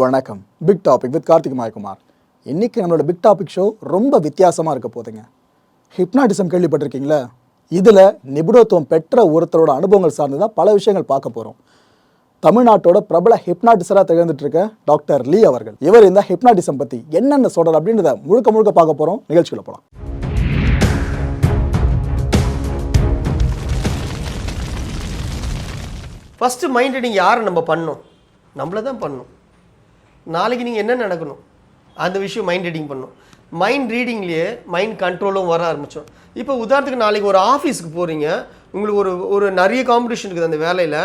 வணக்கம். Big topic with Karthik Mayakumar. இன்றைக்கி நம்மளோட பிக் டாபிக் ஷோ ரொம்ப வித்தியாசமாக இருக்க போதுங்க ஹிப்னாட்டிசம் கேள்விப்பட்டிருக்கீங்களா? இதில் நிபுணத்துவம் பெற்ற ஒருத்தரோட அனுபவங்கள் சார்ந்து தான் பல விஷயங்கள் பார்க்க போகிறோம் தமிழ்நாட்டோட பிரபல ஹிப்னாட்டிசராக திகழ்ந்துட்டு இருக்க டாக்டர் லீ அவர்கள். இவர் இந்த ஹிப்னாட்டிசம் பற்றி என்னென்ன சொல்கிறார் அப்படின்றத முழுக்க முழுக்க பார்க்க போகிறோம் நிகழ்ச்சிக்குள்ள போகலாம் ஃபஸ்ட்டு மைண்ட் நீங்கள் யாரை நம்ம பண்ணோம் நம்மளை தான் பண்ணணும். நாளைக்கு நீங்கள் என்ன நடக்கணும்? அந்த விஷயம் மைண்ட் ரீடிங் பண்ணணும் மைண்ட் ரீடிங்லேயே மைண்ட் கண்ட்ரோலும் வர ஆரம்பித்தோம் இப்போ உதாரணத்துக்கு நாளைக்கு ஒரு ஆஃபீஸ்க்கு போகிறீங்க உங்களுக்கு ஒரு ஒரு நிறைய காம்படிஷன் இருக்குது அந்த வேலையில்.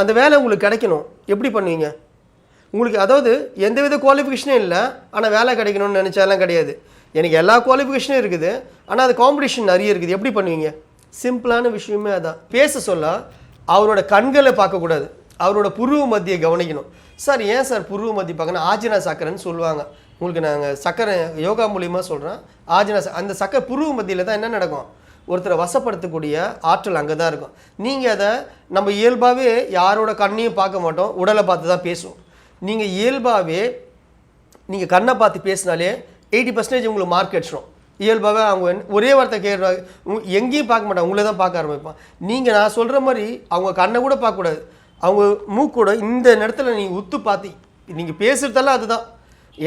அந்த வேலை உங்களுக்கு கிடைக்கணும். எப்படி பண்ணுவீங்க? உங்களுக்கு அதாவது எந்தவித குவாலிஃபிகேஷனும் இல்லை. ஆனால் வேலை கிடைக்கணும்னு நினச்சாலாம் கிடையாது. எனக்கு எல்லா குவாலிஃபிகேஷனும் இருக்குது. ஆனால் அது காம்படிஷன் நிறைய இருக்குது. எப்படி பண்ணுவீங்க? சிம்பிளான விஷயமே அதான். பேச சொல்ல அவரோட கண்களை பார்க்கக்கூடாது. அவரோட புருவ மத்தியை கவனிக்கணும். சார் ஏன் சார் புருவ மத்திய பார்க்கணும்? ஆஜினா சக்கரைன்னு சொல்லுவாங்க. உங்களுக்கு நாங்கள் சக்கரை யோகா மூலியமாக சொல்கிறோம் ஆஜினா ச- அந்த சக்கரை புருவ மத்தியில் தான் என்ன நடக்கும்? ஒருத்தரை வசப்படுத்தக்கூடிய ஆற்றல் அங்கே தான் இருக்கும். நீங்கள் அதை நம்ம இயல்பாகவே யாரோட கண்ணையும் பார்க்க மாட்டோம் உடலை பார்த்து தான் பேசுவோம். நீங்கள் இயல்பாகவே நீங்கள் கண்ணை பார்த்து பேசினாலே எயிட்டி பர்சன்டேஜ் உங்களுக்கு மார்க் அடிச்சிடும் இயல்பாகவே அவங்க ஒரே வார்த்தை கேட்குறாங்க எங்கேயும் பார்க்க மாட்டாங்க உங்களை தான் பார்க்க ஆரம்பிப்பான் நீங்கள் நான் சொல்கிற மாதிரி அவங்க கண்ணை கூட பார்க்கக்கூடாது. அவங்க மூக்கூட இந்த நேரத்தில் நீங்கள் உத்து பார்த்து நீங்கள் பேசுகிறதெல்லாம் அதுதான்.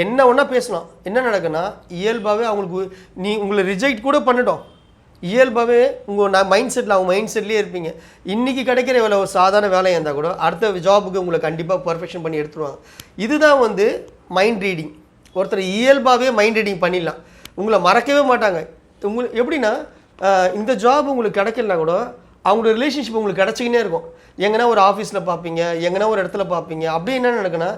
என்ன ஒன்றா பேசலாம்? என்ன நடக்குன்னா இயல்பாகவே அவங்களுக்கு நீ உங்களை ரிஜெக்ட் கூட பண்ணிட்டோம். இயல்பாகவே உங்கள் நான் மைண்ட் செட்டில் அவங்க மைண்ட் செட்லேயே இருப்பீங்க. இன்றைக்கி கிடைக்கிற வேலை ஒரு சாதாரண வேலையாக இருந்தால் கூட அடுத்த ஜாபுக்கு உங்களை கண்டிப்பாக பர்ஃபெக்ஷன் பண்ணி எடுத்துருவாங்க. இதுதான் வந்து மைண்ட் ரீடிங் ஒருத்தர் இயல்பாகவே மைண்ட் ரீடிங் பண்ணிடலாம். உங்களை மறக்கவே மாட்டாங்க. உங்களுக்கு எப்படின்னா இந்த ஜாப் உங்களுக்கு கிடைக்கலனா கூட அவங்களோட ரிலேஷன்ஷிப் உங்களுக்கு கிடச்சிக்கினே இருக்கும். எங்கன்னா ஒரு ஆஃபீஸில் பார்ப்பீங்க எங்கன்னா ஒரு இடத்துல பார்ப்பீங்க அப்படி என்ன நடக்குன்னா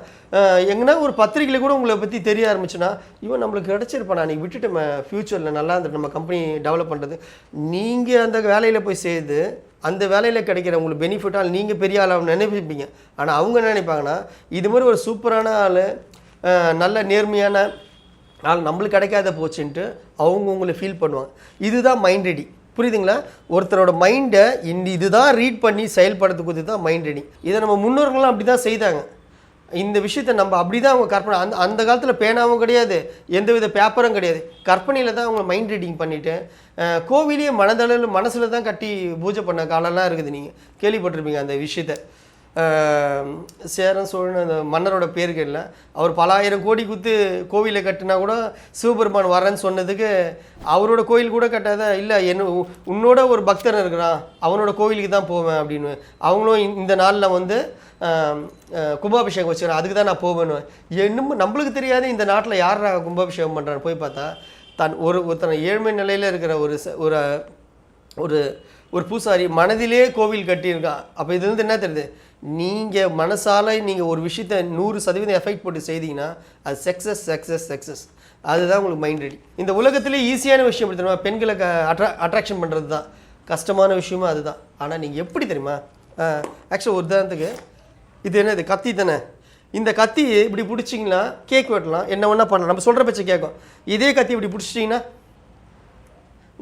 எங்கன்னா ஒரு பத்திரிக்கையில் கூட உங்களை பற்றி தெரிய ஆரம்பிச்சுன்னா இவன் நம்மளுக்கு கிடச்சிருப்பான் நான் விட்டுட்டு ஃப்யூச்சரில் நல்லா இருந்துட்டு நம்ம கம்பெனி டெவலப் பண்ணுறது நீங்கள் அந்த வேலையில் போய் சேர்ந்து அந்த வேலையில் கிடைக்கிற உங்களுக்கு பெனிஃபிட்டால் நீங்கள் பெரிய ஆளாக நினைப்பீங்க. ஆனால் அவங்க என்ன நினைப்பாங்கன்னா இது மாதிரி ஒரு சூப்பரான ஆள் நல்ல நேர்மையான ஆள் நம்மளுக்கு கிடைக்காத போச்சுன்ட்டு அவங்க உங்களை ஃபீல் பண்ணுவாங்க. இதுதான் மைண்ட் ரெடி புரியுதுங்களா? ஒருத்தரோட மைண்டை இந்த இதுதான் ரீட் பண்ணி செயல்படுத்துறது தான் மைண்ட் ரெடி இதை நம்ம முன்னோர்கள்லாம் அப்படி தான் செய்தாங்க. இந்த விஷயத்தை நம்ம அப்படி தான் அவங்க கற்பனை அந்த அந்த காலத்தில் பேனாவும் கிடையாது எந்தவித பேப்பரும் கிடையாது. கற்பனையில் தான் அவங்க மைண்ட் ரீடிங் பண்ணிவிட்டு கோவிலே மனதளவில் மனசில் தான் கட்டி பூஜை பண்ண காலம்லாம் இருக்குது நீங்கள் கேள்விப்பட்டிருப்பீங்க அந்த விஷயத்தை. சேரன் சோழன் அந்த மன்னரோட பேர்கள் அவர் பல ஆயிரம் கோடி குத்து கோவிலை கட்டினா கூட சிவபெருமான் வரேன்னு சொன்னதுக்கு அவரோட கோயில் கூட கட்டாத இல்லை என்ன உன்னோட ஒரு பக்தன் இருக்கிறான் அவனோட கோவிலுக்கு தான் போவேன் அப்படின்னு. அவங்களும் இந்த- இந்த நாளில் வந்து கும்பாபிஷேகம் வச்சுக்கிறேன் அதுக்கு தான் நான் போவேன்னு. என்னமோ நம்மளுக்கு தெரியாது இந்த நாட்டில் யார் கும்பாபிஷேகம் பண்ணுறான்னு போய் பார்த்தா தன் ஒரு ஒருத்தனை ஏழ்மை நிலையில் இருக்கிற ஒரு ஒரு ஒரு ஒரு பூசாரி மனதிலே கோவில் கட்டியிருக்கான் அப்போ இதுலேருந்து என்ன தெரியுது? நீங்கள் மனசால் நீங்கள் ஒரு விஷயத்தை நூறு சதவீதம் எஃபெக்ட் போட்டு செய்தீங்கன்னா அது சக்ஸஸ் சக்ஸஸ் சக்ஸஸ் அதுதான் உங்களுக்கு மைண்ட் ரெடி இந்த உலகத்திலே ஈஸியான விஷயம் எப்படி தெரியுமா? பெண்களை அட்ரா அட்ராக்ஷன் பண்ணுறது தான் கஷ்டமான விஷயமும் அதுதான். ஆனால் நீங்கள் எப்படி தெரியுமா? ஆக்சுவலாக ஒரு உதாரணத்துக்கு இது என்ன இது கத்தி தானே? இந்த கத்தி இப்படி பிடிச்சிங்கன்னா கேக் வெட்டலாம். என்ன ஒன்றா பண்ணலாம். நம்ம சொல்கிற பட்சம் கேட்கும். இதே கத்தி இப்படி பிடிச்சிட்டிங்கன்னா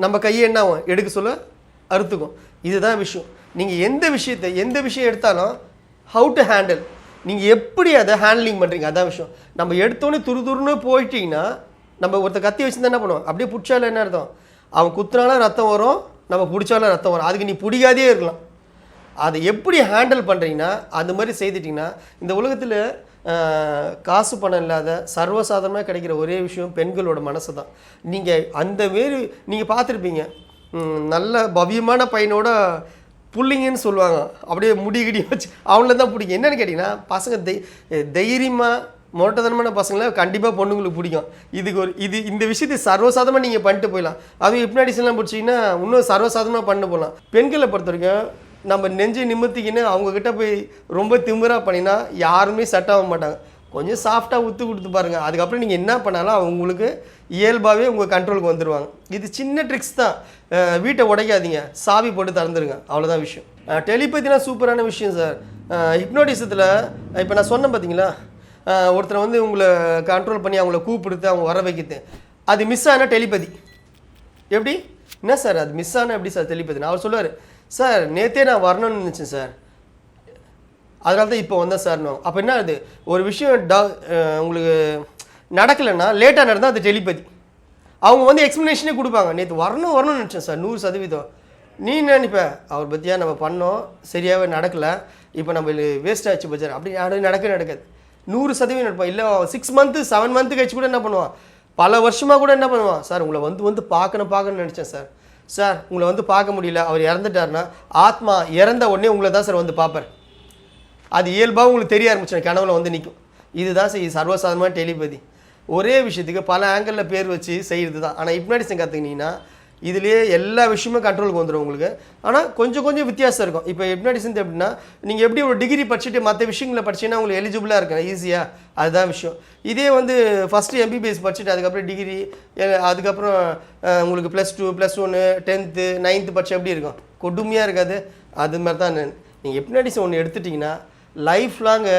நம்ம கையை என்ன ஆகும்? எடுக்க சொல்ல அறுத்துக்கும். இதுதான் விஷயம். நீங்கள் எந்த விஷயத்தை எந்த விஷயம் எடுத்தாலும் ஹவு டு ஹேண்டில் நீங்கள் எப்படி அதை ஹேண்ட்லிங் பண்ணுறீங்க அதான் விஷயம். நம்ம எடுத்தோன்னே துரு துருன்னு போயிட்டீங்கன்னா நம்ம ஒருத்த கத்தி வச்சுருந்தா என்ன பண்ணுவோம் அப்படியே பிடிச்சாலும் என்ன அர்த்தம்? அவன் குத்துனாலும் ரத்தம் வரும் நம்ம பிடிச்சாலும் ரத்தம் வரும். அதுக்கு நீ பிடிக்காதே இருக்கலாம். அதை எப்படி ஹேண்டில் பண்ணுறீங்கன்னா அது மாதிரி செய்துட்டிங்கன்னா இந்த உலகத்தில் காசு பணம் இல்லாத சர்வசாதாரணமாக கிடைக்கிற ஒரே விஷயம் பெண்களோட மனசு தான். நீங்கள் அந்த மாரி நீங்கள் பார்த்துருப்பீங்க. நல்ல பவ்யமான பையனோட புள்ளிங்கன்னு சொல்லுவாங்க. அப்படியே முடி கிடி வச்சு அவங்கள தான் பிடிக்கும். என்னென்னு கேட்டிங்கன்னா பசங்க தை தைரியமாக மொட்டதனமான பசங்களை கண்டிப்பாக பொண்ணுங்களுக்கு பிடிக்கும். இதுக்கு ஒரு இது இந்த விஷயத்தை சர்வசாதமாக நீங்கள் பண்ணிட்டு போயிடலாம். அதுவும் ஹிப்னாட்டிஸ்லாம் பிடிச்சிங்கன்னா இன்னும் சர்வசாதமாக பண்ண போகலாம் பெண்களை பொறுத்த வரைக்கும் நம்ம நெஞ்சு நிமித்திக்கின்னு அவங்கக்கிட்ட போய் ரொம்ப திமிரா பண்ணினா யாருமே செட் ஆக மாட்டாங்க. கொஞ்சம் சாஃப்டாக உத்து கொடுத்து பாருங்கள் அதுக்கப்புறம் நீங்கள் என்ன பண்ணாலும் அவங்களுக்கு உங்களுக்கு இயல்பாகவே உங்கள் கண்ட்ரோலுக்கு வந்துடுவாங்க இது சின்ன ட்ரிக்ஸ் தான். வீட்டை உடைக்காதீங்க. சாவி போட்டு திறந்துருங்க. அவ்வளோதான் விஷயம். டெலிபதினா சூப்பரான விஷயம் சார் ஹிப்னோட்டிசத்தில் இப்போ நான் சொன்னேன் பார்த்தீங்களா ஒருத்தரை வந்து உங்களை கண்ட்ரோல் பண்ணி அவங்கள கூப்பிடுத்து அவங்க வர வைக்கிறது. அது மிஸ் ஆனால் டெலிபதி எப்படி? என்ன சார் அது மிஸ் ஆனால் எப்படி சார் டெலிபதி அவர் சொல்லுவார் சார் நேற்றே நான் வரணும்னு நினச்சேன் சார் அதனால தான் இப்போ வந்தேன் சார்னு அப்போ என்ன அது ஒரு விஷயம் டா உங்களுக்கு நடக்கலைன்னா லேட்டாக நடந்தால் அது டெலிபதி. அவங்க வந்து எக்ஸ்ப்ளனேஷனே கொடுப்பாங்க. நேற்று வரணும் வரணும்னு நினச்சேன் சார். நூறு சதவீதம். நீ நினைப்ப? அவர் பற்றியா நம்ம பண்ணோம். சரியாகவே நடக்கலை. இப்போ நம்ம வேஸ்ட் ஆச்சு பட்ஜெட் அப்படி யாரும் நடக்கவே நடக்காது. நூறு சதவீதம் நடப்பான் இல்லை சிக்ஸ் மந்த்து செவன் மந்த்து கழிச்சு கூட என்ன பண்ணுவான்? பல வருஷமாக கூட என்ன பண்ணுவான்? சார் உங்களை வந்து வந்து பார்க்கணும் பார்க்கணும்னு நினச்சேன் சார். சார் உங்களை வந்து பார்க்க முடியல. அவர் இறந்துட்டாருன்னா ஆத்மா இறந்த உடனே உங்களை தான் சார் வந்து பார்ப்பார். அது இயல்பாக உங்களுக்கு தெரிய ஆரம்பிச்சிடும். கனவுல வந்து நிற்கும் இதுதான் சார் இது சர்வசாதாரணமான டெலிபதி. ஒரே விஷயத்துக்கு பல ஆங்கிளில் பேர் வச்சு செய்கிறது தான். ஆனால் ஹிப்னாட்டிசம் கற்றுக்கினீங்கன்னா இதுலேயே எல்லா விஷயமும் கண்ட்ரோலுக்கு வந்துடும் உங்களுக்கு. ஆனால் கொஞ்சம் கொஞ்சம் வித்தியாசம் இருக்கும். இப்போ ஹிப்னாட்டிசம் எப்படின்னா நீங்கள் எப்படி ஒரு டிகிரி படிச்சுட்டு மற்ற விஷயங்களை படிச்சீங்கன்னா உங்களுக்கு எலிஜிபிளாக இருக்கும் ஈஸியாக அதுதான் விஷயம். இதே வந்து ஃபஸ்ட்டு எம்பிபிஎஸ் படிச்சுட்டு அதுக்கப்புறம் டிகிரி அதுக்கப்புறம் உங்களுக்கு ப்ளஸ் டூ ப்ளஸ் ஒன்று டென்த்து நைன்த்து படிச்சு எப்படி இருக்கும்? கொடுமையாக இருக்காது. அது மாதிரி தான் நீங்கள் ஹிப்னாட்டிசம் ஒன்று எடுத்துட்டிங்கன்னா லைஃப் லாங்கு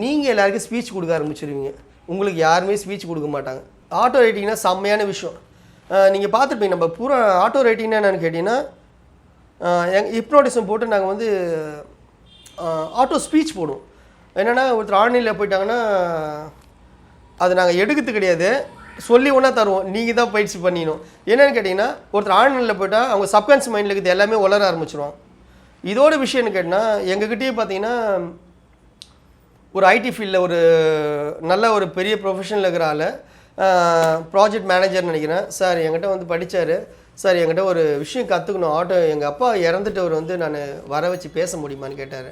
நீங்கள் எல்லாருக்கும் ஸ்பீச் கொடுக்க ஆரம்பிச்சிருவீங்க. உங்களுக்கு யாருமே ஸ்பீச் கொடுக்க மாட்டாங்க. ஆட்டோ ரைட்டிங்னா செம்மையான விஷயம். நீங்கள் பார்த்துருப்பீங்க நம்ம பூரா ஆட்டோ ரைட்டிங்னா என்னென்னு கேட்டிங்கன்னா எங் ஹிப்னோட்டிசம் போட்டு நாங்கள் வந்து ஆட்டோ ஸ்பீச் போடுவோம். என்னென்னா ஒருத்தர் ஆன்லைனில் போயிட்டாங்கன்னா அது நாங்கள் எடுக்கிறது கிடையாது. சொல்லி ஒன்றா தருவோம். நீங்கள் தான் பயிற்சி பண்ணிடணும் என்னென்னு கேட்டிங்கன்னா ஒருத்தர் ஆன்லைனில் போயிட்டால் அவங்க சப்கான்ஸ் மைண்டில் இருக்கிறது எல்லாமே வளர ஆரம்பிச்சிருவாங்க. இதோட விஷயம்னு கேட்டால் எங்ககிட்டயே பார்த்தீங்கன்னா ஒரு ஐடி ஃபீல்டில் ஒரு நல்ல ஒரு பெரிய ப்ரொஃபஷனில் இருக்கிற ஆள் ப்ராஜெக்ட் மேனேஜர்னு நினைக்கிறேன். சார் என்கிட்ட வந்து படித்தார் சார் என்கிட்ட ஒரு விஷயம் கற்றுக்கணும் ஆட்டோ எங்கள் அப்பா இறந்துட்டவர் வந்து நான் வர வச்சு பேச முடியுமான்னு கேட்டார்.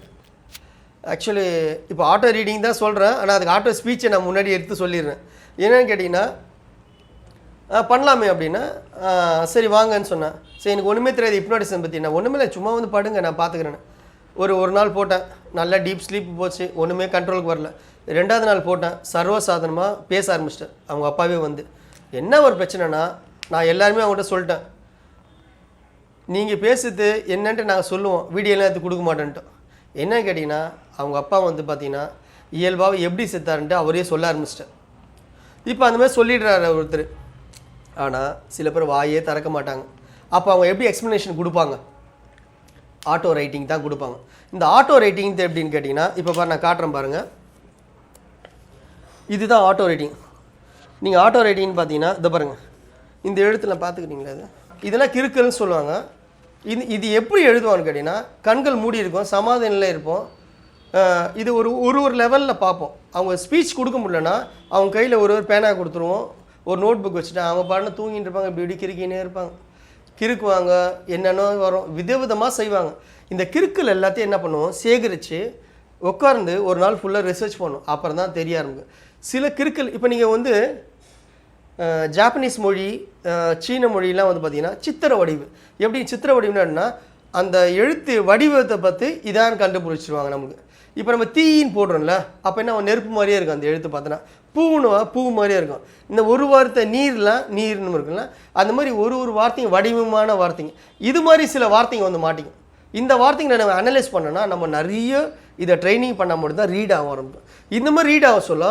ஆக்சுவலி இப்போ ஆட்டோ ரீடிங் தான் சொல்கிறேன் ஆனால் அதுக்கு ஆட்டோ ஸ்பீச்சை நான் முன்னாடி எடுத்து சொல்லிடுறேன். என்னென்னு கேட்டிங்கன்னா ஆ, பண்ணலாமே அப்படின்னா சரி வாங்கன்னு சொன்னேன். சரி எனக்கு ஒன்றுமே தெரியாது. ஹிப்னாட்டிசம் பற்றி நான் ஒன்றுமே இல்லை சும்மா வந்து படுங்க நான் பார்த்துக்கிறேன்னு ஒரு ஒரு நாள் போட்டேன். நல்லா டீப் ஸ்லீப் போச்சு. ஒன்றுமே கண்ட்ரோலுக்கு வரல. ரெண்டாவது நாள் போட்டேன். சர்வசாதாரணமாக பேச ஆரம்பிச்சிட்டேன். அவங்க அப்பாவே வந்து என்ன ஒரு பிரச்சனைனா நான் எல்லாருமே அவங்ககிட்ட சொல்லிட்டேன். நீங்கள் பேசுறது என்னன்ட்டு நாங்கள் சொல்லுவோம். வீடியோலாம் எடுத்து கொடுக்க மாட்டேன்ட்டோம் என்னன்னு கேட்டிங்கன்னா அவங்க அப்பா வந்து பார்த்தீங்கன்னா இயல்பாக எப்படி செத்தாருன்ட்டு அவரே சொல்ல ஆரம்பிச்சிட்டேன் இப்போ அந்த மாதிரி சொல்லிடுறாரு ஒருத்தர். ஆனால் சில பேர் வாயே திறக்க மாட்டாங்க. அப்போ அவங்க எப்படி எக்ஸ்ப்ளனேஷன் கொடுப்பாங்க? ஆட்டோ ரைட்டிங் தான் கொடுப்பாங்க. இந்த ஆட்டோ ரைட்டிங் எப்படின்னு கேட்டிங்கன்னா இப்போ பாரு நான் காட்டுறேன் பாருங்கள் இதுதான் ஆட்டோ ரைட்டிங் நீங்கள் ஆட்டோ ரைட்டிங்னு பார்த்தீங்கன்னா இதை பாருங்கள் இந்த எழுத்தில் பார்த்துக்கிட்டீங்களா இது? இதெல்லாம் கிறுக்கல்னு சொல்லுவாங்க. இது இது எப்படி எழுதுவான்னு கேட்டிங்கன்னா கண்கள் மூடி இருக்கும் சமாதி நிலை இருப்போம். இது ஒரு ஒரு ஒரு லெவலில் பார்ப்போம். அவங்க ஸ்பீச் கொடுக்க முடியலன்னா அவங்க கையில் ஒரு ஒரு பேனா கொடுத்துருவோம். ஒரு நோட் புக் வச்சுட்டு அவங்க பாடின தூங்கிட்டு இருப்பாங்க இப்படி இப்படி கிறுக்கினே இருப்பாங்க. கிறுக்குவாங்க என்னென்னோ வரும். விதவிதமாக செய்வாங்க. இந்த கிறுக்கல் எல்லாத்தையும் என்ன பண்ணுவோம்? சேகரித்து உட்கார்ந்து ஒரு நாள் ஃபுல்லாக ரிசர்ச் பண்ணும் அப்புறம் தான் தெரிய ஆரம்பிக்கும். சில கிறுக்கல் இப்போ நீங்கள் வந்து ஜாப்பனீஸ் மொழி சீன மொழியெலாம் வந்து பார்த்தீங்கன்னா சித்திர வடிவு. எப்படி சித்திர வடிவுன்னா அந்த எழுத்து வடிவத்தை பார்த்து இதான் கண்டுபிடிச்சிருவாங்க நமக்கு. இப்போ நம்ம தீயின்னு போடுறோம்ல அப்போ என்ன நெருப்பு மாதிரியே இருக்கும் அந்த எழுத்து பார்த்தோன்னா. பூவுன்னு பூ மாதிரியே இருக்கும். இந்த ஒரு வார்த்தை நீர்லாம் நீர்னு இருக்குல்ல அந்த மாதிரி ஒரு ஒரு வார்த்தையும் வடிவமான வார்த்தைங்க. இது மாதிரி சில வார்த்தைங்க வந்து மாட்டிக்கும். இந்த வார்த்தைங்களை நம்ம அனலைஸ் பண்ணோன்னா நம்ம நிறைய இதை ட்ரைனிங் பண்ணால் மட்டும் தான் ரீட் ஆகும் ஆரம்பிக்கும் இந்த மாதிரி ரீட் ஆக சொல்ல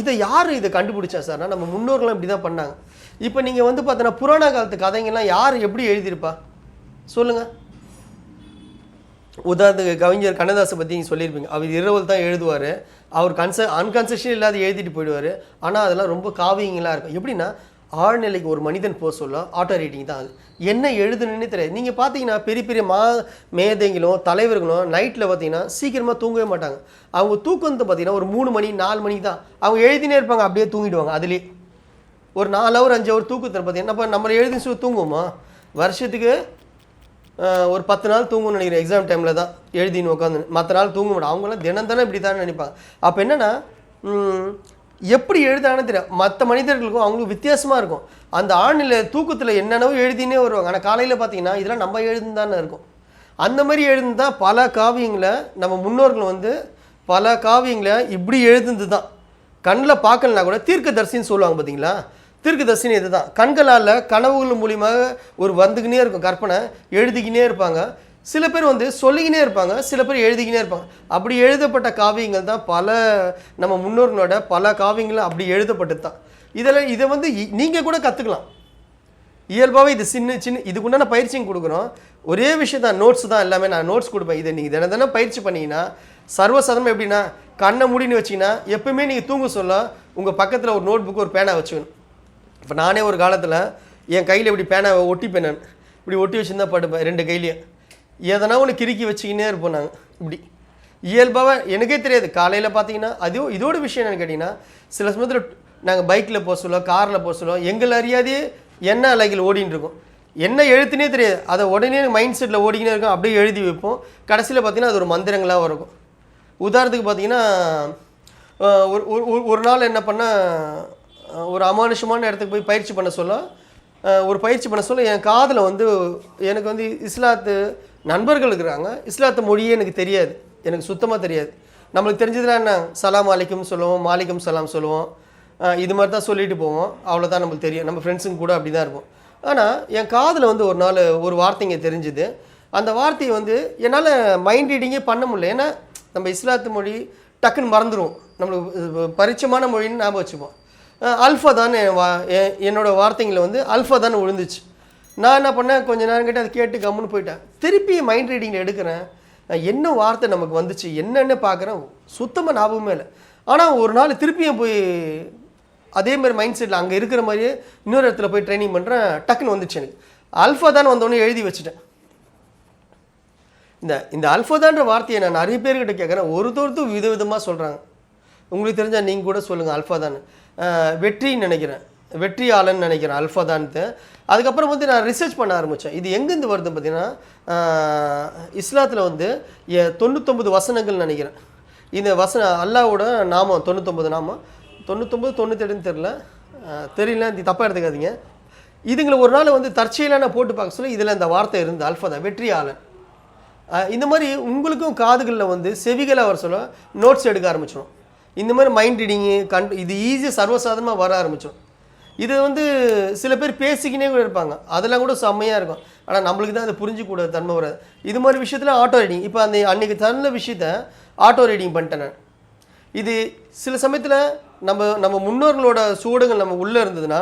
இதை யார் இதை கண்டுபிடிச்சா சார்னா நம்ம முன்னோர்களும் இப்படி தான் பண்ணாங்க. இப்போ நீங்கள் வந்து பார்த்தோன்னா புராண காலத்து கதைங்கெல்லாம் யார் எப்படி எழுதியிருப்பா? சொல்லுங்கள் உதாரணத்துக்கு கவிஞர் கண்ணதாசை பற்றி நீங்கள் சொல்லியிருப்பீங்க. அவர் இரவல் தான் எழுதுவார். அவர் கன்ச அன்கன்செஷன் இல்லாத எழுதிட்டு போயிடுவார். ஆனால் அதெல்லாம் ரொம்ப காவியங்களாக இருக்கும். எப்படின்னா ஆழ்நிலைக்கு ஒரு மனிதன் போக சொல்ல ஆட்டோ ரேட்டிங் தான் அது. என்ன எழுதுன்னு தெரியாது. நீங்கள் பார்த்தீங்கன்னா பெரிய பெரிய மா மேதைங்களும் தலைவர்களும் நைட்டில் பார்த்தீங்கன்னா சீக்கிரமாக தூங்கவே மாட்டாங்க. அவங்க தூக்கத்தை பார்த்தீங்கன்னா ஒரு மூணு மணி நாலு மணிக்கு தான். அவங்க எழுதினே இருப்பாங்க அப்படியே தூங்கிடுவாங்க அதுலேயே. ஒரு நாலு ஹவர் அஞ்சு ஹவர் தூக்கத்தில் பார்த்தீங்கன்னா நம்ம நம்ம எழுதி சொல்லி தூங்குவோமா? வருஷத்துக்கு ஒரு பத்து நாள் தூங்கும்னு நினைக்கிறேன். எக்ஸாம் டைமில் தான் எழுதின்னு உட்காந்து மற்ற நாள் தூங்க மாட்டோம் அவங்களாம் தினம் தானே இப்படி தான் நினைப்பாங்க. அப்போ என்னென்னா எப்படி எழுதாங்கன்னு தெரியும் மற்ற மனிதர்களுக்கும் அவங்களுக்கு வித்தியாசமாக இருக்கும். அந்த ஆணில் தூக்கத்தில் என்னென்னவோ எழுதினே வருவாங்க. ஆனால் காலையில் பார்த்தீங்கன்னா இதெல்லாம் நம்ம எழுதுந்தானே இருக்கும். அந்த மாதிரி எழுதுனது பல காவியங்களை நம்ம முன்னோர்கள் வந்து பல காவியங்களை இப்படி எழுதுந்து தான். கண்ணில் பார்க்கலனா கூட தீர்க்கதரிசின்னு சொல்லுவாங்க பார்த்தீங்களா தீர்க்கதரிசின்னு இதுதான். கண்களால் கனவுகள் மூலியமாக ஒரு வந்துக்கினே இருக்கும். கற்பனை எழுதிக்கினே இருப்பாங்க. சில பேர் வந்து சொல்லிக்கினே இருப்பாங்க. சில பேர் எழுதிக்கினே இருப்பாங்க. அப்படி எழுதப்பட்ட காவியங்கள் தான் பல நம்ம முன்னோர்களோட பல காவியங்களும் அப்படி எழுதப்பட்டது தான் இதில் இதை வந்து நீங்கள் கூட கற்றுக்கலாம் இயல்பாகவே இது சின்ன சின்ன இதுக்குண்டான பயிற்சியும் கொடுக்குறோம். ஒரே விஷயம் தான் நோட்ஸ் தான் எல்லாமே நான் நோட்ஸ் கொடுப்பேன். இதை நீங்கள் தினம் தினம் பயிற்சி பண்ணிங்கன்னா சர்வசாதாரணம் எப்படின்னா கண்ணை முடின்னு வச்சிங்கன்னா எப்பவுமே நீங்கள் தூங்க சொல்ல உங்கள் பக்கத்தில் ஒரு நோட் புக் ஒரு பேனா வச்சுக்கணும். இப்போ நானே ஒரு காலத்தில் என் கையில் இப்படி பேனை ஒட்டிப்பேன் நான் இப்படி ஒட்டி வச்சுருந்தா படுப்பேன் ரெண்டு கையிலையும். எதனா ஒன்று கிறுக்கி வச்சுக்கினே இருப்போம் நாங்கள் இப்படி. இயல்பாக எனக்கே தெரியாது. காலையில் பார்த்தீங்கன்னா அதுவும் இதோட விஷயம் என்னென்னு கேட்டிங்கன்னா சில சமயத்தில் நாங்கள் பைக்கில் போக சொல்லுவோம் காரில் போக சொல்லுவோம். எங்களை அறியாதே என்ன அலைகள் ஓடின்னு இருக்கும். என்ன எழுத்துனே தெரியாது. அதை உடனே மைண்ட் செட்டில் ஓடிக்கினே இருக்கும். அப்படியே எழுதி வைப்போம். கடைசியில் பார்த்தீங்கன்னா அது ஒரு மந்திரங்களாக இருக்கும். உதாரணத்துக்கு பார்த்தீங்கன்னா ஒரு ஒரு- ஒரு- நாள் என்ன பண்ணால் ஒரு அமானுஷமான இடத்துக்கு போய் பயிற்சி பண்ண சொல்ல ஒரு பயிற்சி பண்ண சொல்ல என் காதில் வந்து எனக்கு வந்து இஸ்லாத்து நண்பர்கள் இருக்கிறாங்க. இஸ்லாத்து மொழியே எனக்கு தெரியாது. எனக்கு சுத்தமாக தெரியாது. நம்மளுக்கு தெரிஞ்சதுலாம் என்ன? சலாம் அலைக்கும் சொல்லுவோம் மாலிக்கும் சலாம் சொல்லுவோம். இது மாதிரி தான் சொல்லிட்டு போவோம். அவ்வளோதான் நம்மளுக்கு தெரியும். நம்ம ஃப்ரெண்ட்ஸுங்க கூட அப்படி தான் இருப்போம். ஆனால் என் காதில் வந்து ஒரு நாள் ஒரு வார்த்தைங்க தெரிஞ்சுது. அந்த வார்த்தையை வந்து என்னால் மைண்ட் ரீடிங்கே பண்ண முடியல. ஏன்னா நம்ம இஸ்லாத்து மொழி டக்குன்னு மறந்துடுவோம் நம்மளுக்கு இது பரிச்சயமான மொழின்னு ஞாபகம் வச்சுப்போம். அல்ஃபா தான் வா என் வார்த்தைங்களை வந்து அல்ஃபா தான் விழுந்துச்சு. நான் என்ன பண்ணேன்? கொஞ்ச நேரம் கேட்டு அதை கேட்டு கம்முன்னு போயிட்டேன். திருப்பி மைண்ட் ரீடிங்கில் எடுக்கிறேன். என்ன வார்த்தை நமக்கு வந்துச்சு? என்னென்னு பார்க்குறேன். சுத்தமாக ஞாபகமே இல்லை. ஆனால் ஒரு நாள் திருப்பியும் போய் அதே மாதிரி மைண்ட் செட்டில் அங்கே இருக்கிற மாதிரியே இன்னொரு இடத்துல போய் ட்ரைனிங் பண்ணுறேன் டக்குன்னு வந்துச்சு எனக்கு. அல்ஃபா தான் வந்தோடனே எழுதி வச்சுட்டேன். இந்த இந்த அல்ஃபதான்ற வார்த்தையை நான் நிறைய பேர்கிட்ட கேட்குறேன். ஒருத்தொருத்தர் விதவிதமாக சொல்கிறாங்க உங்களுக்கு தெரிஞ்சால் நீங்கள் கூட சொல்லுங்கள் அல்ஃபாதான் வெற்றின்னு நினைக்கிறேன். வெற்றியாளன் நினைக்கிறேன் அல்ஃபாதான்ட்டு அதுக்கப்புறம் வந்து நான் ரிசர்ச் பண்ண ஆரம்பித்தேன் இது எங்கேருந்து வருது பார்த்தீங்கன்னா இஸ்லாத்தில் வந்து எ- தொண்ணூத்தொம்பது வசனங்கள் நினைக்கிறேன். இந்த வசன அல்லாவோட நாமம் தொண்ணூத்தொம்பது நாமம். தொண்ணூத்தொம்பது தொண்ணூத்தெட்டுன்னு தெரில தெரியல இது தப்பாக எடுத்துக்காதீங்க. இதுங்களை ஒரு நாள் வந்து தற்செயலாக நான் போட்டு பார்க்க சொல்ல இதில் இந்த வார்த்தை இருந்து அல்ஃபதா வெற்றியாளன். இந்த மாதிரி உங்களுக்கும் காதுகளில் வந்து செவிகளை வர சொல்ல நோட்ஸ் எடுக்க ஆரம்பிச்சிடும் இந்த மாதிரி மைண்ட் ரீடிங்கு கண் இது ஈஸியாக சர்வசாதாரணமாக வர ஆரம்பிச்சிடும் இது வந்து சில பேர் பேசிக்கினே கூட இருப்பாங்க. அதெல்லாம் கூட செம்மையாக இருக்கும். ஆனால் நம்மளுக்கு தான் அதை புரிஞ்சுக்கூட தன்மை வராது. இது மாதிரி விஷயத்தில் ஆட்டோ ரீடிங் இப்போ அந்த அன்றைக்கி தந்த விஷயத்த ஆட்டோ ரீடிங் பண்ணிட்டேன் நான். இது சில சமயத்தில் நம்ம நம்ம முன்னோர்களோட சூடுகள் நம்ம உள்ளே இருந்ததுன்னா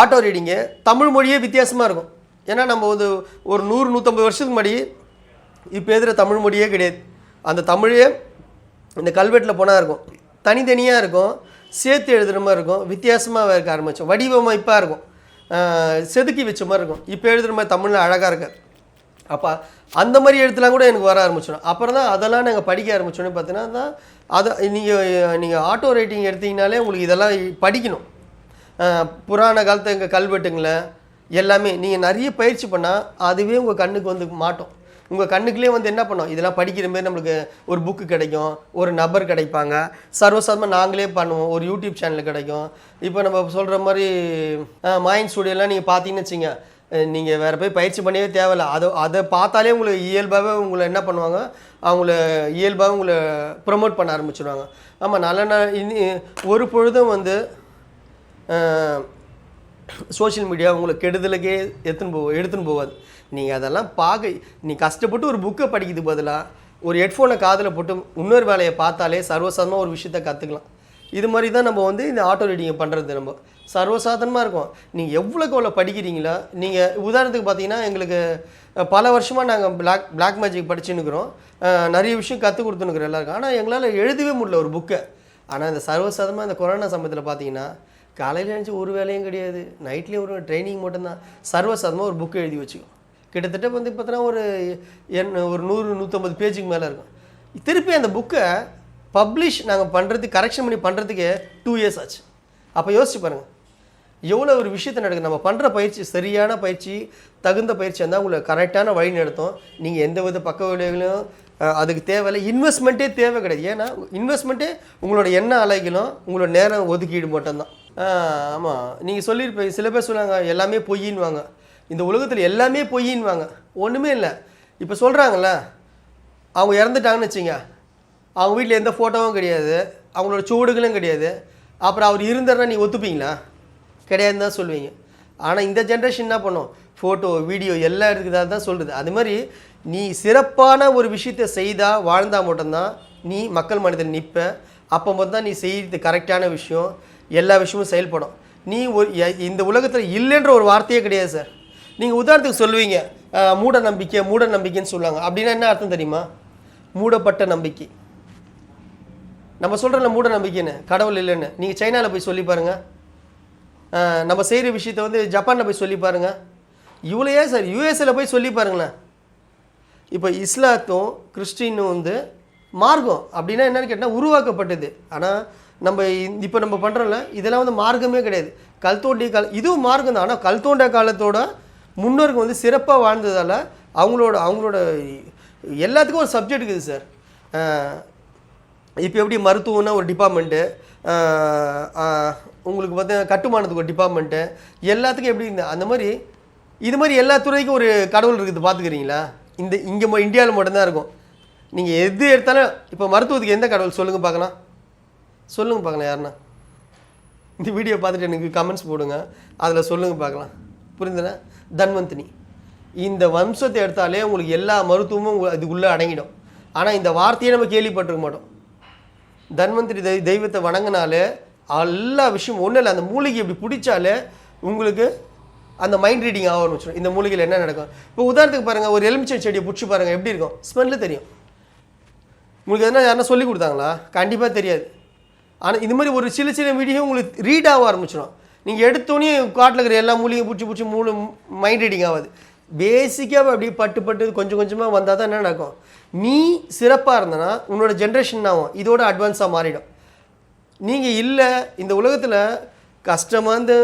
ஆட்டோ ரீடிங்கு தமிழ் மொழியே வித்தியாசமாக இருக்கும். ஏன்னா நம்ம வந்து ஒரு நூறு நூற்றம்பது வருஷத்துக்கு முன்னாடி இப்போ எதிர தமிழ் மொழியே கிடையாது. அந்த தமிழே இந்த கல்வெட்டில் போனால் இருக்கும். தனித்தனியாக இருக்கும். சேர்த்து எழுதுகிற மாதிரி இருக்கும். வித்தியாசமாக இருக்க ஆரம்பித்தோம் வடிவமைப்பாக இப்போ இருக்கும் செதுக்கி வச்ச மாதிரி இருக்கும். இப்போ எழுதுகிற மாதிரி தமிழில் அழகாக இருக்காது அப்போ அந்த மாதிரி எழுத்துலாம் கூட எனக்கு வர ஆரம்பிச்சிடும். அப்புறம் தான் அதெல்லாம் நாங்கள் படிக்க ஆரம்பிச்சோன்னே பார்த்தீங்கன்னா தான் அதை நீங்கள் நீங்கள் ஆட்டோ ரைட்டிங் எடுத்தீங்கனாலே உங்களுக்கு இதெல்லாம் படிக்கணும். புராண காலத்து எங்கள் கல்வெட்டுங்களை எல்லாமே நீங்கள் நிறைய பயிற்சி பண்ணால் அதுவே உங்கள் கண்ணுக்கு வந்து மாட்டோம். உங்கள் கண்ணுக்குள்ளே வந்து என்ன பண்ணோம்? இதெல்லாம் படிக்கிற மாதிரி நம்மளுக்கு ஒரு புக்கு கிடைக்கும். ஒரு நபர் கிடைப்பாங்க. சர்வசாதமாக நாங்களே பண்ணுவோம். ஒரு யூடியூப் சேனல் கிடைக்கும். இப்போ நம்ம சொல்கிற மாதிரி மாயின் ஸ்டூடியோலாம் ஸ்டுடியோலாம் நீங்கள் பார்த்தீங்கன்னு வச்சுங்க. நீங்கள் வேறு போய் பயிற்சி பண்ணவே தேவையில்ல. அதை அதை பார்த்தாலே உங்களுக்கு இயல்பாகவே உங்களை என்ன பண்ணுவாங்க? அவங்கள இயல்பாக உங்களை ப்ரொமோட் பண்ண ஆரம்பிச்சிடுவாங்க ஆமாம் நல்ல நாள் இனி ஒரு பொழுதும் வந்து சோஷியல் மீடியா உங்களை கெடுதலுக்கே எடுத்துன்னு போ எடுத்துன்னு போகாது. நீங்கள் அதெல்லாம் பார்க்க நீ கஷ்டப்பட்டு ஒரு புக்கை படிக்கிறது பதிலாக ஒரு ஹெட்ஃபோனை காதில் போட்டு இன்னொரு வேலையை பார்த்தாலே சர்வசாதமாக ஒரு விஷயத்த கற்றுக்கலாம் இது மாதிரி தான் நம்ம வந்து இந்த ஆட்டோ ரீடிங்கை பண்ணுறது நம்ம. சர்வசாதாரணமாக இருக்கும். நீங்கள் எவ்வளோக்கு எவ்வளோ படிக்கிறீங்களா நீங்கள் உதாரணத்துக்கு பார்த்தீங்கன்னா எங்களுக்கு பல வருஷமாக நாங்கள் பிளாக் பிளாக் மேஜிக் படிச்சுன்னுக்குறோம். நிறைய விஷயம் கற்றுக் கொடுத்துனுக்குறோம் எல்லாருக்கும். ஆனால் எங்களால் எழுதவே முடியல ஒரு புக்கை ஆனால் இந்த சர்வசாதாரணமாக இந்த கொரோனா சமயத்தில் பார்த்தீங்கன்னா காலையில் நினச்சி ஒரு வேலையும் கிடையாது. நைட்லேயும் ஒரு ட்ரைனிங் மட்டும்தான். சர்வசாதமாக ஒரு புக்கு எழுதி வச்சுக்கோ. கிட்டத்தட்ட வந்து பார்த்தீங்கன்னா ஒரு என் ஒரு நூறு நூற்றம்பது பேஜுக்கு மேலே இருக்கும். திருப்பி அந்த புக்கை பப்ளிஷ் நாங்கள் பண்ணுறதுக்கு கரெக்ஷன் பண்ணி பண்ணுறதுக்கே டூ இயர்ஸ் ஆச்சு. அப்போ யோசிச்சு பாருங்கள் எவ்வளோ ஒரு விஷயத்தை நடக்குது. நம்ம பண்ணுற பயிற்சி சரியான பயிற்சி தகுந்த பயிற்சி இருந்தால் உங்களை கரெக்டான வழி நடத்தும். நீங்கள் எந்த வித பக்க விளைவுகளும் அதுக்கு தேவையில்லை. இன்வெஸ்ட்மெண்ட்டே தேவை கிடையாது. ஏன்னா இன்வெஸ்ட்மெண்ட்டே உங்களோட எண்ண அலைகளும் உங்களோட நேரம் ஒதுக்கீடு மட்டும்தான். ஆமாம் நீங்கள் சொல்லியிருப்பீங்க சில பேர் சொல்லுவாங்க எல்லாமே பொய்யின்வாங்க இந்த உலகத்தில் எல்லாமே பொய்யின்வாங்க ஒன்றுமே இல்லை. இப்போ சொல்கிறாங்கல்ல அவங்க இறந்துட்டாங்கன்னு வச்சுங்க. அவங்க வீட்டில் எந்த ஃபோட்டோவும் கிடையாது. அவங்களோட சூடுகளும் கிடையாது. அப்புறம் அவர் இருந்தார்னா நீ ஒத்துப்பீங்களா? கிடையாதுன்னு தான் சொல்லுவீங்க. ஆனால் இந்த ஜென்ரேஷன் என்ன பண்ணும்? ஃபோட்டோ வீடியோ எல்லாம் இருக்குதா தான் சொல்லுது அது மாதிரி நீ சிறப்பான ஒரு விஷயத்தை செய்தால் வாழ்ந்தால் மட்டும்தான் நீ மக்கள் மனிதன் நிற்ப அப்போ மட்டும் தான் நீ செய்கிறது கரெக்டான விஷயம் எல்லா விஷயமும் செயல்படும். நீ ஒரு இந்த உலகத்தில் இல்லைன்ற ஒரு வார்த்தையே கிடையாது சார் நீங்கள் உதாரணத்துக்கு சொல்லுவீங்க மூட நம்பிக்கை மூட நம்பிக்கைன்னு சொல்லுவாங்க. அப்படின்னா என்ன அர்த்தம் தெரியுமா? மூடப்பட்ட நம்பிக்கை. நம்ம சொல்கிறோம்ல மூட நம்பிக்கைன்னு கடவுள் இல்லைன்னு. நீங்கள் சைனாவில் போய் சொல்லி பாருங்கள் நம்ம செய்கிற விஷயத்த வந்து ஜப்பானில் போய் சொல்லி பாருங்கள் இவ்வளையே சார் யூஎஸில் போய் சொல்லி பாருங்களேன். இப்போ இஸ்லாத்தும் கிறிஸ்டினும் வந்து மார்க்கம் அப்படின்னா என்னென்னு கேட்டால் உருவாக்கப்பட்டது. ஆனால் நம்ம இப்போ நம்ம பண்ணுறோம்ல இதெல்லாம் வந்து மார்க்கமே கிடையாது. கல் தோண்டிய கால இதுவும் மார்க்கம் தான் ஆனால் கல் தோண்டிய காலத்தோட முன்னோர்கள் வந்து சிறப்பாக வாழ்ந்ததால் அவங்களோட அவங்களோட எல்லாத்துக்கும் ஒரு சப்ஜெக்ட் இருக்குது சார் இப்போ எப்படி மருத்துவம்னா ஒரு டிபார்ட்மெண்ட்டு உங்களுக்கு பார்த்தா கட்டுமானத்துக்கு ஒரு டிபார்ட்மெண்ட்டு எல்லாத்துக்கும் எப்படி இருந்தால் அந்த மாதிரி இது மாதிரி எல்லா துறைக்கும் ஒரு கடவுள் இருக்குது பார்த்துக்கிறீங்களா இந்த இங்கே இந்தியாவில் மட்டும்தான் இருக்கும். நீங்கள் எது எடுத்தாலும் இப்போ மருத்துவத்துக்கு எந்த கடவுள்? சொல்லுங்கள் பார்க்கலாம் சொல்லுங்கள் பார்க்கலாம் யாருன்னா. இந்த வீடியோ பார்த்துட்டு எனக்கு கமெண்ட்ஸ் போடுங்க. அதில் சொல்லுங்கள் பார்க்கலாம் புரிந்துதா தன்வந்தினி. இந்த வம்சத்தை எடுத்தாலே உங்களுக்கு எல்லா மருத்துவமும் இதுக்குள்ளே அதுக்குள்ளே அடங்கிடும். ஆனால் இந்த வார்த்தையை நம்ம கேள்விப்பட்டிருக்க மாட்டோம். தன்வந்திரி தெய் தெய்வத்தை வணங்கினாலே எல்லா விஷயம் ஒன்றும் இல்லை. அந்த மூலிகை இப்படி பிடிச்சாலே உங்களுக்கு அந்த மைண்ட் ரீடிங் ஆக ஆரம்பிச்சிடும். இந்த மூலிகையில் என்ன நடக்கும்? இப்போ உதாரணத்துக்கு பாருங்கள் ஒரு எலுமிச்சை செடியை பிடிச்சி பாருங்கள் எப்படி இருக்கும்? ஸ்மெல்லு தெரியும். உங்களுக்கு எதனா யாருன்னா சொல்லி கொடுத்தாங்களா? கண்டிப்பாக தெரியாது. ஆனால் இது மாதிரி ஒரு சில சில வீடியோ உங்களுக்கு ரீட் ஆக ஆரம்பிச்சிடும். நீங்கள் எடுத்தோடனே காட்டில் இருக்கிற எல்லா மூலிகையும் பிடிச்சி பிடிச்சி மூணு மைண்ட் ரீடிங் ஆகாது. பேசிக்காக அப்படியே பட்டு பட்டு கொஞ்சம் கொஞ்சமாக வந்தால் தான் என்ன நடக்கும்? நீ சிறப்பாக இருந்தனா உன்னோட ஜென்ரேஷன் ஆகும் இதோட அட்வான்ஸாக மாறிடும். நீங்கள் இல்லை இந்த உலகத்தில் கஷ்டமாந்து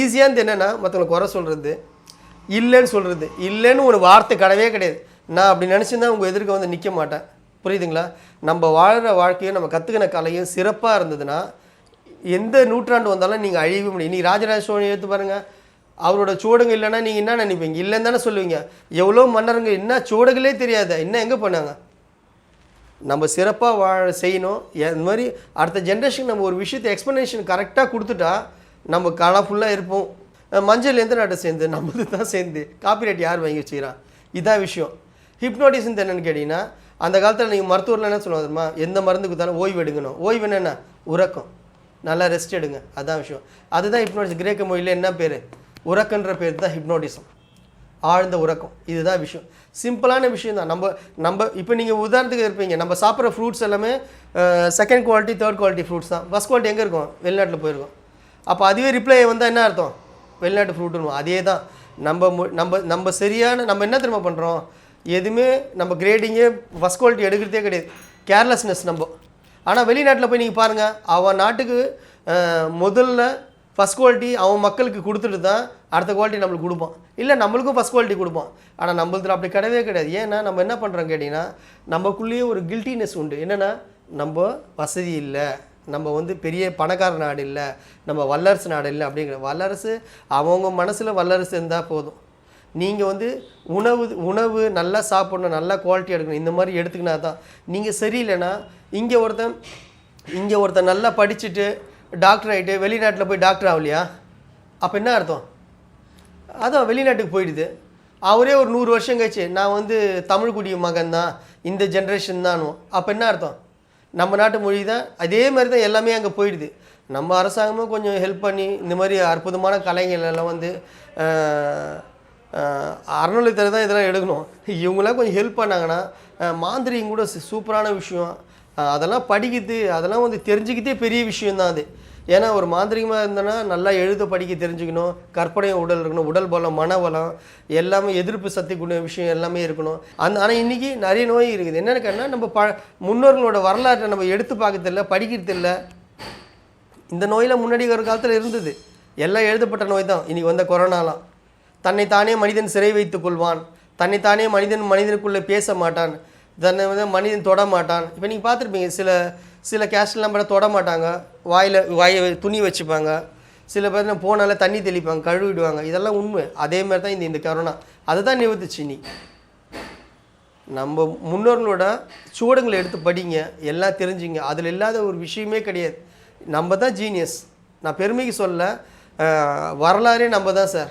ஈஸியானது என்னென்னா மற்றவங்களுக்கு குறை சொல்கிறது இல்லைன்னு சொல்கிறது இல்லைன்னு ஒரு வார்த்தை கிடையவே கிடையாது. நான் அப்படி நினச்சிருந்தா உங்கள் எதிர்க்க வந்து நிற்க மாட்டேன். புரியுதுங்களா? நம்ம வாழ்கிற வாழ்க்கையும் நம்ம கற்றுக்கின கலையும் சிறப்பாக இருந்ததுன்னா எந்த நூற்றாண்டு வந்தாலும் நீங்கள் அழியவே முடியும். நீ ராஜராஜ சோழன் எடுத்து பாருங்கள் அவரோட சுவடுங்க இல்லைன்னா நீங்கள் என்ன நினைப்பீங்க? இல்லைன்னு தானே சொல்லுவீங்க. எவ்வளோ மன்னருங்க என்ன சூடங்களே தெரியாத. என்ன எங்கே பண்ணாங்க நம்ம சிறப்பாக வாழ செய்யணும். இந்த மாதிரி அடுத்த ஜென்ரேஷன் நம்ம ஒரு விஷயத்தை எக்ஸ்ப்ளனேஷன் கரெக்டாக கொடுத்துட்டா நம்ம கலர்ஃபுல்லாக இருப்போம். மஞ்சள் எந்த நாட்டை சேர்ந்து நம்மளது தான் சேர்ந்து காப்பிரைட் யார் வாங்கி வச்சுக்கிறான் இதான் விஷயம். ஹிப்னோட்டிசம் என்னென்னு கேட்டிங்கன்னா அந்த காலத்தில் நீங்கள் மருத்துவரில் என்ன சொல்லுவாங்க தெரியுமா? எந்த மருந்து கொடுத்தாலும் ஓய்வு எடுக்கணும். ஓய்வு என்னென்ன உறக்கம். நல்லா ரெஸ்ட் எடுங்க. அதான் விஷயம். அதுதான் ஹிப்னோடிஸ் கிரேக்க மொழியில் என்ன பேர்? உறக்கன்ற பேர் தான் ஹிப்னோடிசம் ஆழ்ந்த உறக்கம். இதுதான் விஷயம். சிம்பிளான விஷயம் தான் நம்ம நம்ம இப்போ நீங்கள் உதாரணத்துக்கு இருப்பீங்க. நம்ம சாப்பிட்ற ஃப்ரூட்ஸ் எல்லாமே second quality third quality fruits தான். ஃபஸ்ட் குவாலிட்டி எங்கே இருக்கும்? வெளிநாட்டில் போயிருக்கோம். அப்போ அதுவே ரிப்ளை வந்தால் என்ன அர்த்தம்? வெளிநாட்டு ஃப்ரூட்டுன்னு அதே தான் நம்ம நம்ம நம்ம சரியான நம்ம என்ன திரும்ப பண்ணுறோம் எதுவுமே நம்ம கிரேடிங்கே ஃபஸ்ட் குவாலிட்டி எடுக்கிறதே கிடையாது. கேர்லெஸ்னஸ் நம்ம. ஆனால் வெளிநாட்டில் போய் நீங்கள் பாருங்கள் அவன் நாட்டுக்கு முதல்ல ஃபஸ்ட் குவாலிட்டி அவன் மக்களுக்கு கொடுத்துட்டு தான் அடுத்த குவாலிட்டி நம்மளுக்கு கொடுப்பான். இல்லை நம்மளுக்கும் ஃபஸ்ட் குவாலிட்டி கொடுப்பான். ஆனால் நம்மளதுல அப்படி கிடையவே கிடையாது. ஏன்னா நம்ம என்ன பண்ணுறோம் கேட்டிங்கன்னா நமக்குள்ளேயே ஒரு கில்ட்டினஸ் உண்டு. என்னென்னா நம்ம வசதி இல்லை. நம்ம வந்து பெரிய பணக்கார நாடு இல்லை. நம்ம வல்லரசு நாடு இல்லை அப்படிங்கிற வல்லரசு அவங்கவுங்க மனசில் வல்லரசு இருந்தால் போதும். நீங்கள் வந்து உணவு உணவு நல்லா சாப்பிடணும் நல்லா குவாலிட்டி எடுக்கணும் இந்த மாதிரி எடுத்துக்கினா தான். நீங்கள் சரியில்லைன்னா இங்கே ஒருத்தன் இங்கே ஒருத்தன் நல்லா படிச்சுட்டு டாக்டர் ஆகிட்டு வெளிநாட்டில் போய் டாக்டர் ஆகலையா? அப்போ என்ன அர்த்தம்? அதான் வெளிநாட்டுக்கு போயிடுது. அவரே ஒரு நூறு வருஷம் கழிச்சு நான் வந்து தமிழ் குடி மகன் தான் இந்த ஜென்ரேஷன் தானும் அப்போ என்ன அர்த்தம்? நம்ம நாட்டு மொழி தான் அதே மாதிரி தான் எல்லாமே அங்கே போயிடுது. நம்ம அரசாங்கமும் கொஞ்சம் ஹெல்ப் பண்ணி இந்த மாதிரி அற்புதமான கலைஞர்கள் எல்லாம் வந்து ஆஹ், தான் இதெல்லாம் எடுக்கணும். இவங்களாம் கொஞ்சம் ஹெல்ப் பண்ணாங்கன்னா மாந்திரியும் கூட சு- சூப்பரான விஷயம். அதெல்லாம் படிக்கிறது அதெல்லாம் வந்து தெரிஞ்சுக்கிட்டே பெரிய விஷயந்தான் அது. ஏன்னா ஒரு மாந்திரிகமாக இருந்தேன்னா நல்லா எழுத படிக்க தெரிஞ்சுக்கணும். கற்பனை உடல் இருக்கணும். உடல் பலம் மன பலம் எல்லாமே எதிர்ப்பு சக்தி குண விஷயம் எல்லாமே இருக்கணும். அந்த ஆனால் இன்றைக்கி நிறைய நோய் இருக்குது. என்னென்னு கேட்டால் நம்ம ப முன்னோர்களோட வரலாற்றை நம்ம எடுத்து பார்க்கறதில்ல படிக்கிறதில்ல இந்த நோயில் முன்னாடி ஒரு காலத்தில் இருந்தது. எல்லாம் எழுதப்பட்ட நோய் தான். இன்றைக்கி வந்த கொரோனாலாம். தன்னைத்தானே மனிதன் சிறை வைத்துக் கொள்வான். தன்னைத்தானே மனிதன் மனிதனுக்குள்ளே பேச மாட்டான். தன்னை வந்து மனிதன் தொட மாட்டான். இப்போ நீங்கள் பார்த்துருப்பீங்க சில சில கேஸ்ட்லாம் படம் தொட மாட்டாங்க. வாயில் வாயை துணி வச்சுப்பாங்க. சில பேர் போனால தண்ணி தெளிப்பாங்க கழுவிடுவாங்க. இதெல்லாம் உண்மை. அதே மாதிரி தான் இந்த இந்த கரோனா அதை தான் நிவர்த்திச்சு நீ. நம்ம முன்னோர்களோட சூடங்களை எடுத்து படிங்க. எல்லாம் தெரிஞ்சுங்க. அதில் இல்லாத ஒரு விஷயமே கிடையாது. நம்ம தான் ஜீனியஸ் நான் பெருமைக்கு சொல்ல வரலாறே நம்ம தான் சார்